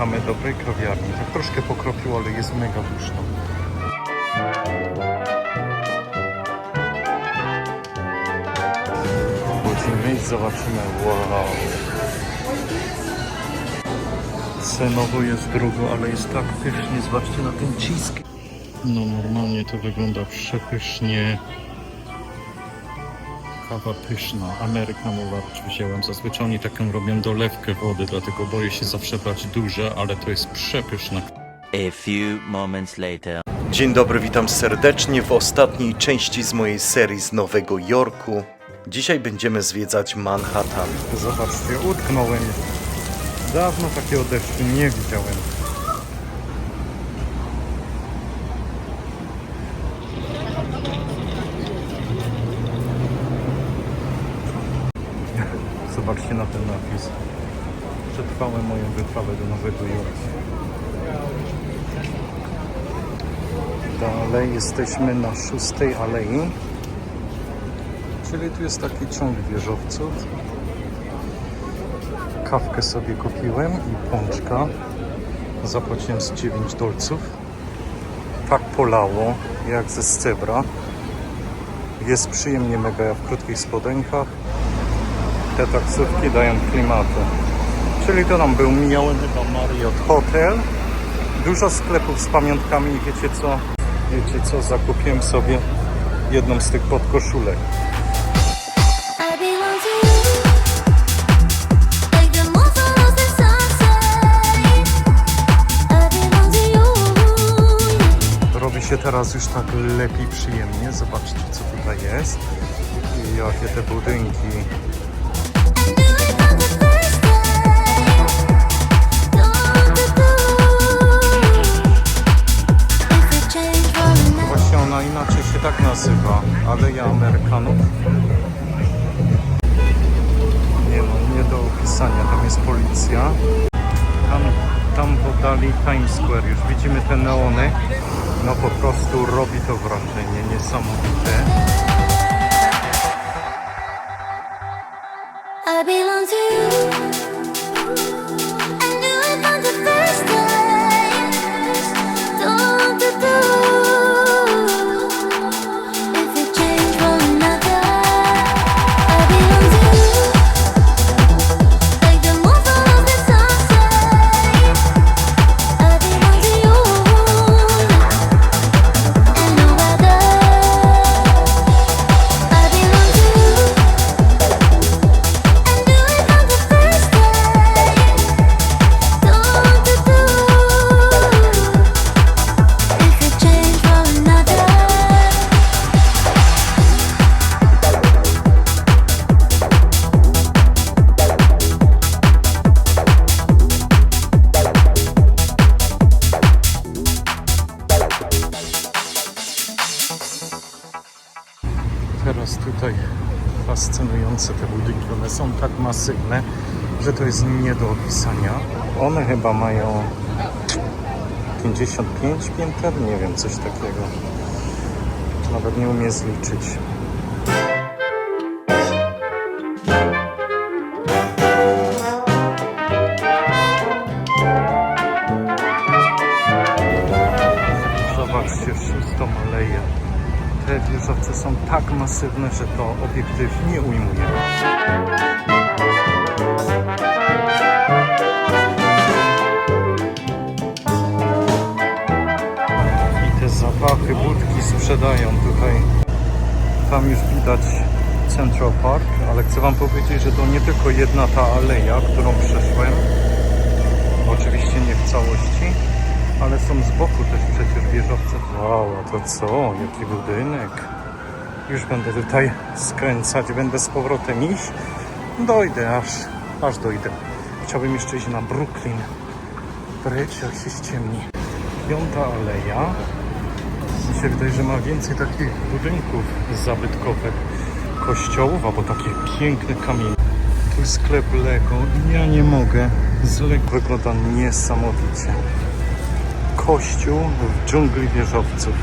szukamy dobrej kawiarni. Tak troszkę pokropiło, ale jest mega duszno. Wchodzimy i zobaczymy. Wow. Cenowo jest drogo, ale jest tak pysznie. Zobaczcie na ten cheesecake. No normalnie to wygląda przepysznie. Kawa pyszna, American Large wziąłem. Zazwyczaj oni taką robią dolewkę wody, dlatego boję się zawsze brać duże, ale to jest przepyszna. A few moments later. Dzień dobry, witam serdecznie w ostatniej części z mojej serii z Nowego Jorku. Dzisiaj będziemy zwiedzać Manhattan. Zobaczcie, utknąłem. Dawno takiego deszczu nie widziałem. Zobaczcie na ten napis. Przetrwałem moją wyprawę do Nowego Jorku. Dalej jesteśmy na szóstej alei. Czyli tu jest taki ciąg wieżowców. Kawkę sobie kupiłem i pączka. Zapłaciłem z 9 dolców. Tak polało, jak ze scebra. Jest przyjemnie mega w krótkich spodenkach. Te taksówki dają klimatu. Czyli to nam był mijały chyba Marriott Hotel. Dużo sklepów z pamiątkami i wiecie co? Wiecie co? Zakupiłem sobie jedną z tych podkoszulek. Robi się teraz już tak lepiej, przyjemnie. Zobaczcie, co tutaj jest. I jakie te budynki. Nazywa. Aleja Amerykanów. Nie no, nie do opisania. Tam jest policja. Tam, tam podali Times Square. Już widzimy te neony. No po prostu robi to wrażenie niesamowite. I belong to you. Teraz tutaj fascynujące te budynki. One są tak masywne, że to jest nie do opisania. One chyba mają 55 pięter, nie wiem, coś takiego. Nawet nie umiem zliczyć. Te wieżowce są tak masywne, że to obiektyw nie ujmuje. I te zapachy budki sprzedają tutaj. Tam już widać Central Park, ale chcę Wam powiedzieć, że to nie tylko jedna ta aleja, którą przeszłem. Oczywiście nie w całości, ale są z boku też przecież wieżowce. Wow, a to co? Jaki budynek. Już będę tutaj skręcać, będę z powrotem iść. Dojdę, aż, aż dojdę. Chciałbym jeszcze iść na Brooklyn. Bridge, jak się ściemni. Piąta aleja. Mi się wydaje, że ma więcej takich budynków zabytkowych, kościołów, albo takie piękne kamienie. Tu sklep Lego i ja nie mogę. Z Lego wygląda niesamowicie. Kościół w dżungli wieżowców.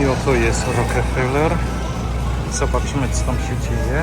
I oto jest Rockefeller. Zobaczymy, co tam się dzieje.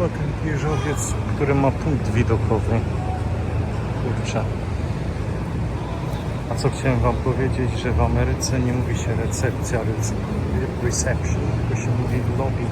Chyba ten wieżowiec, który ma punkt widokowy. Kurczę. A co chciałem wam powiedzieć, że w Ameryce nie mówi się recepcja, rec- reception, tylko się mówi lobby.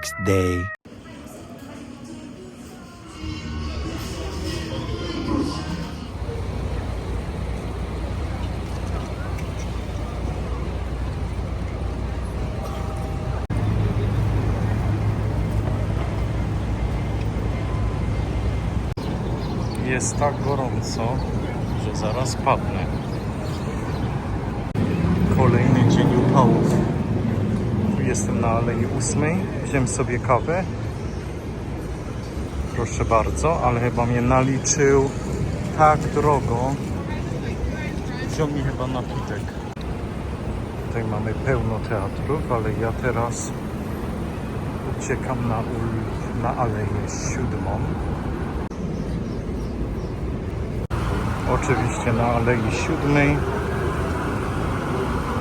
Next day. Jest tak gorąco, że zaraz padnę. Kolejny dzień upałów. Tu jestem na Alei Ósmej. Wziąłem sobie kawę. Proszę bardzo, ale chyba mnie naliczył tak drogo. Wziął mi chyba napitek. Tutaj mamy pełno teatrów, ale ja teraz uciekam na, na Aleję Siódmą. Oczywiście na Alei Siódmej,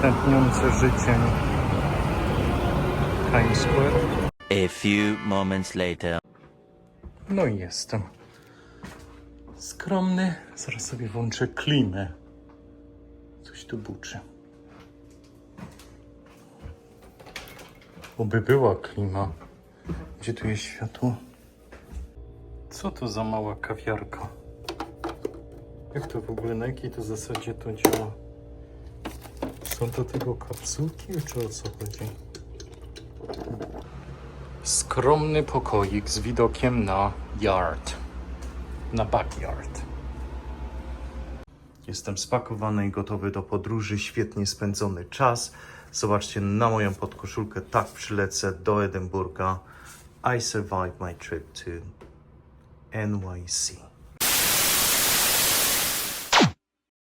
tętniące życiem Times Square. A few moments later. No i jestem. Skromny. Zaraz sobie włączę klimę. Coś tu buczy. Oby była klima. Gdzie tu jest światło? Co to za mała kawiarka? Jak to w ogóle, na jakiej to zasadzie to działa? Są to tylko kapsułki, czy o co chodzi? Skromny pokoik z widokiem na yard. Na backyard. Jestem spakowany i gotowy do podróży. Świetnie spędzony czas. Zobaczcie na moją podkoszulkę. Tak przylecę do Edynburga. I survived my trip to NYC.